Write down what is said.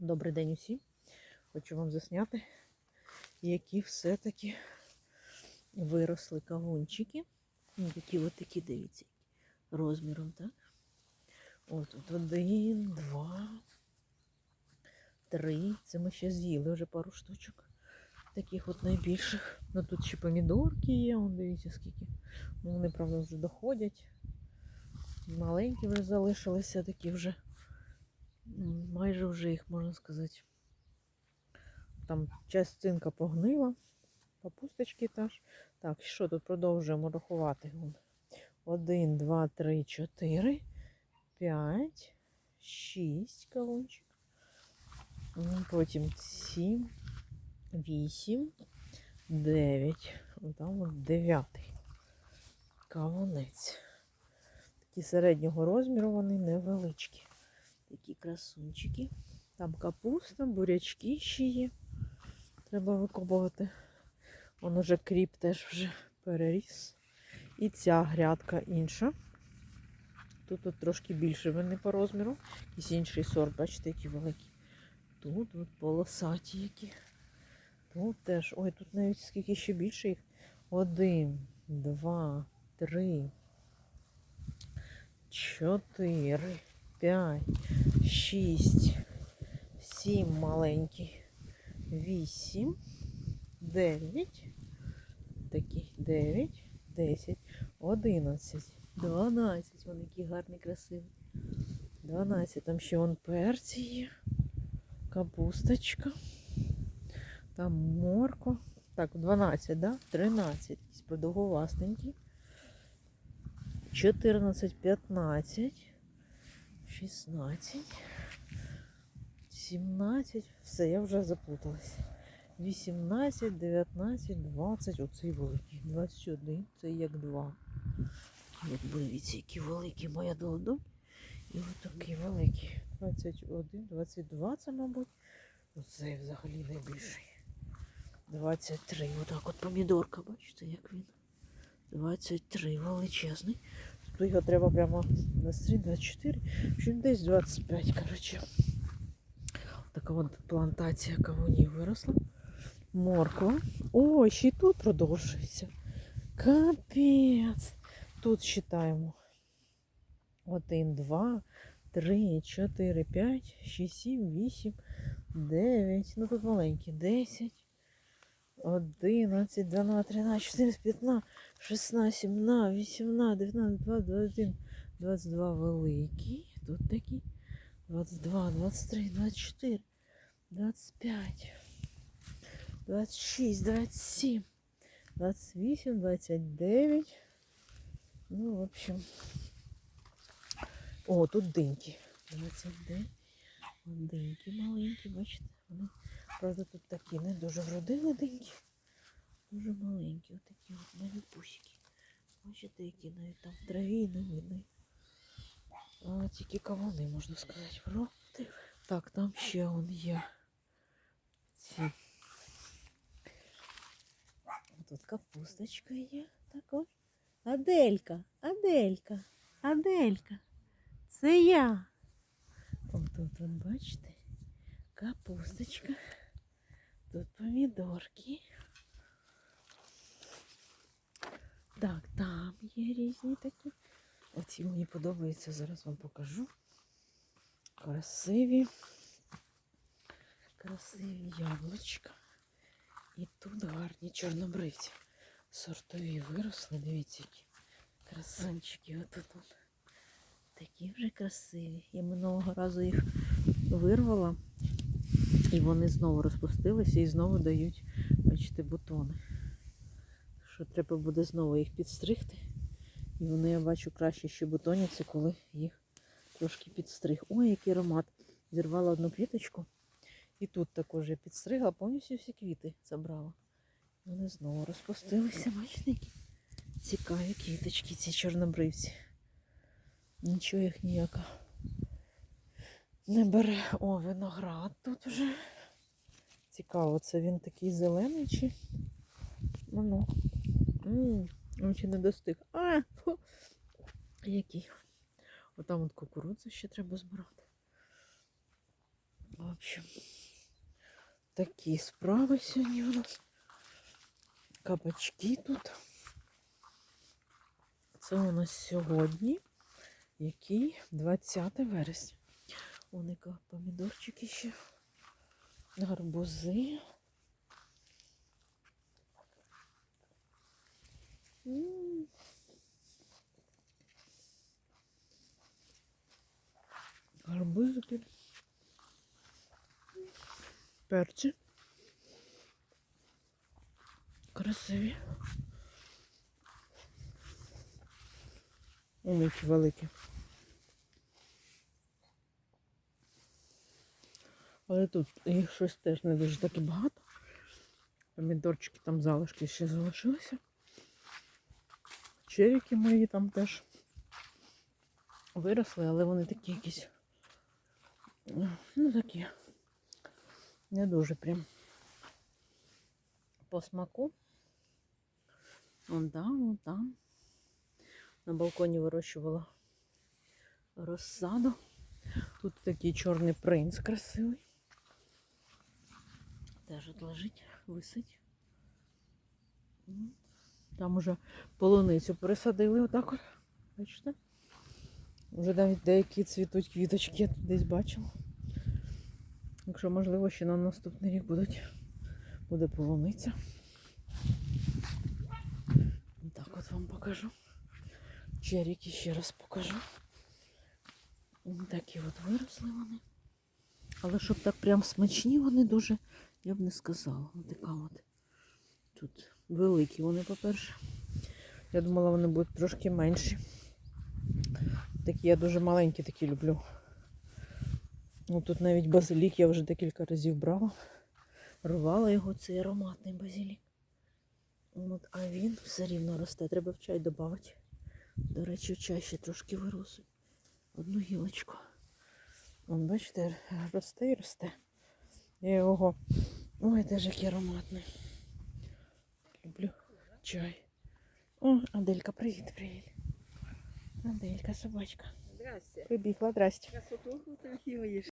Добрий день усім. Хочу вам засняти, які все-таки виросли кавунчики. Ну, Такі от такі, дивіться, розміром, так? От тут один, два, три. Це ми ще з'їли вже пару штучок. Таких от найбільших. Ну тут ще помідорки є, он дивіться скільки. Ну, вони, правда, вже доходять. Маленькі вже залишилися, такі вже. Майже вже їх можна сказати. Там частинка погнила, капусточки теж. Так, що тут продовжуємо рахувати? Вон. Один, два, три, чотири, п'ять, шість колончик. Потім сім, вісім, дев'ять. Там от дев'ятий. Кавунець. Такі середнього розміру, вони невеличкі. Такі красунчики. Там капуста, бурячки ще є. Треба викопувати. Он уже кріп теж вже переріс. І ця грядка інша. Тут, тут трошки більше вони по розміру. Якийсь інший сорт, бачите, які великі. Тут от полосаті які. Тут теж. Ой, тут навіть скільки ще більше їх. Один, два, три, чотири, п'ять, шість, сім маленький, вісім, дев'ять, такий дев'ять, десять, одинадцять, дванадцять. Вони які гарні, красиві. Дванадцять. Там ще вон перці є, капусточка, там морква. Так, 12, да? 13. Якісь продовгувастенькі. 14, 15, 16, 17. Все, я вже заплуталась. 18, 19, 20. Оцей великий. 21. Це як два. Такі дивіться, які великі моя долдо. І от такий великий. 21, 22 це, мабуть. Оцей взагалі найбільший. 23. Отак от помідорка, бачите, як він. 23 величезний. Тут його треба прямо 23, 24, що десь 25, коротше. Така от плантація кавунів виросла. Морква. О, ще й тут продовжується. Капець. Тут считаємо. 1, 2, 3, 4, 5, 6, 7, 8, 9. Ну тут маленькі. 10. 11, 12, 13, 14, 15, 16, 17, 18, 19, 20, 21, 22 великі. Тут такі. 22, 23, 24, 25, 26, 27, 28, 29. Ну, в общем. О, тут диньки. 29. Вон Диньки маленькі, бачите? Вони Правда, тут такі не дуже вродили деньки. Дуже маленькі, отакі от навіть пусики. Бачите, які навіть там в траві. А тільки кавуни, можна сказати, вроди. Так, там ще он є. Ці. Тут капусточка є. Так от. Аделька, Аделька, Аделька. Це я. Отут, от, бачите, капусточка. Тут помідорки. Так, там є різні такі. Оці мені подобаються, зараз вам покажу. Красиві. Красиві яблучка. І тут гарні чорнобривці. Сортові виросли, дивіться, які красунчики. Отут от. Такі вже красиві. Я минулого разу їх вирвала. І вони знову розпустилися і знову дають, бачите, бутони. Що треба буде знову їх підстригти. І вони, я бачу, краще ще бутоняться, коли їх трошки підстриг. Ой, який аромат. Зірвала одну квіточку. І тут також я підстригла, повністю всі квіти забрала. Вони знову розпустилися, бачите, які цікаві квіточки, ці чорнобривці. Нічого їх ніяка не бере. О, виноград тут вже. Цікаво, це він такий зелений чи. Ну ну. Він ще не достиг. А! Фу. Який. Отам от кукурудзу ще треба збирати. В общем, такі справи сьогодні у нас. Кабачки тут. Це у нас сьогодні, який 20 вересня. Уника помідорчики ще, гарбузи. Гарбузики. Перці. Красиві. Ой, великі. Але тут їх щось теж не дуже таки багато. Помідорчики там залишки ще залишилися. Черіки мої там теж виросли, але вони такі якісь. Ну такі. Не дуже прям по смаку. Вон там, вон там. На балконі вирощувала розсаду. Тут такий чорний принц красивий. Теж от лежить, висить. Там уже полуницю пересадили отак от. Бачите? Вже навіть деякі цвітуть квіточки, я тут десь бачила. Якщо можливо, ще на наступний рік будуть, буде полуниця. Так от вам покажу. Черіки ще раз покажу. Такі от виросли вони. Але щоб так прям смачні вони дуже, я б не сказала. Така от. Тут великі вони, по-перше. Я думала, вони будуть трошки менші. Такі я дуже маленькі такі люблю. Ну, тут навіть базилік я вже декілька разів брала. Рвала його, цей ароматний базилік. От, а він все рівно росте. Треба в чай додати. До речі, в чай ще трошки виросу. Одну гілочку. Вон, бачите, росте і росте. Його. Ой, теж який ароматний. Люблю чай. О, Аделька, привіт, привіт. Аделька, собачка. Здрасте. Прибігла, здрасте. Красоту.